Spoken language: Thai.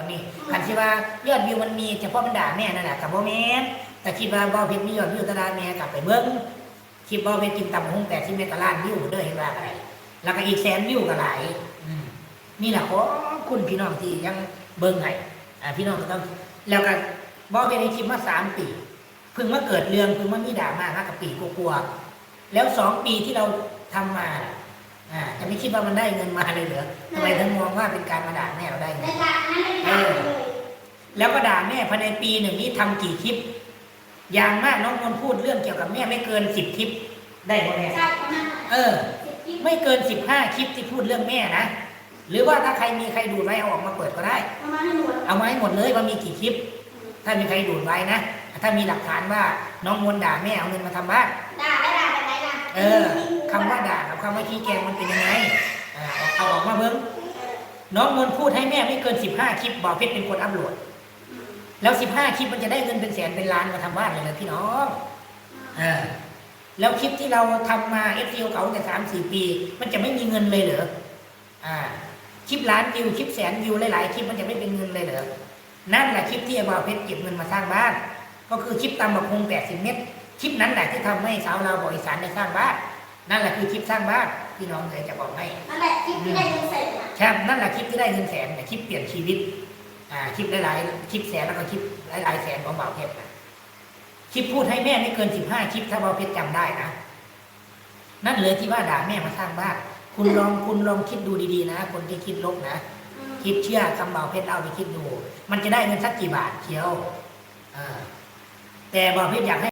อนนี้คันที่ว่ายอดวิวมันมีเฉพาะมันด่าแม่นั่นแหละกับบ่แม่นแต่คิดว่าบ่าวเพชรมียอดวิวตด่าแม่กลับไปเบิ่งคลิปบ่าวเพชรกินตำหุ่งแต่ที่เมกะล้านวิวเด้อเห็นว่าอะไรแล้วก็อีกแสนวิวก็หลายนี่แหละขอคุณพี่น้องที่ยังเบิ่งให้พี่น้องก็ต้องแล้วก็บ่าวเพชรในคลิปมาสามปีเพิ่งมาเกิดเรื่องเพิ่งมามีดราม่ามากับปีกลัวๆแล้วสองปีที่เราทำมา อ่าจะไม่คิดว่ามันได้เงินมาเลยเหรอทำไมถึงมองว่าเป็นการมาด่าแม่เราได้เงิในนทางนั้นในทางเลยแล้วก็ด่าแม่ภายในปีหนึ่งนี้ทำกี่คลิป อย่างมากน้องนนท์พูดเรื่องเกี่ยวกับแม่ไม่เกินสิบคลิป ได้ไหมแม่ใช่ประมาณเออสิบคลิปไม่เกินสิบห้าคลิปที่พูดเรื่องแม่นะหรือว่าถ้าใครมีใครดูดไว้เอาออกมาเปิดก็ได้ประมาณให้หมดเอามาให้หมดเลยว่ามีกี่คลิป ถ้ามีใครดูดไว้นะ ถ้ามีหลักฐานว่าน้องมนต์ด่าแม่เอาเงินมาทำบ้านด่าได้ด่าแบบไหนล่ะเออ คำว่าด่ากับคำว่าชี้แจงมันเป็นยังไงเอาออกมาเบิ้งน้องมนพูดให้แม่ไม่เกินสิบห้าคลิปบอกเพชรเป็นคนอัพโหลด แล้วสิบห้าคลิปมันจะได้เงินเป็นแสนเป็นล้านมาทำบ้านเลยนะพี่น้องอแล้วคลิปที่เราทำมาเอฟซีเก่าแต่สามสี่ปี มันจะไม่มีเงินเลยเหรออ่าคลิปล้านวิวคลิปแสนวิวหลายๆคลิปมันจะไม่เป็นเงินเลยเหรอนั่นแหละคลิปที่ไอ้บาวเพชรเก็บเงินมาสร้างบ้าน ก็คือคลิปตำบักคงแปดสิบเมตรคลิปนั้นแหละที่ทำให้สาวเราวบริสานได้สร้างบ้าน นั่นแหละคือคลิปสร้างบ้านพี่น้องเลยจะบอกให้นั่นแหละคลิปที่ได้เงินเสร็จอะครับนั่นแหละคลิปที่ได้เงินแสนแต่คลิปเปลี่ยนชีวิต อ่าคลิปหลายๆคลิปแสนแล้วก็คลิปหลายๆแสนของบ่าวเพชรนะคลิปพูดให้แม่ไม่เกินสิบห้าคลิปถ้าบ่าวเพชรจำได้นะนั่นเลยที่ว่าด่าแม่มาสร้างบ้านคุณลองคุณลองคิดดูดีๆนะ คนที่คิดลบนะอืมคิดเชื่อคำบ่าวเพชรเอาไปคิดดู มันจะได้เงินสักกี่บาทเชียวอ่าแต่บ่าวเพชรอยากให้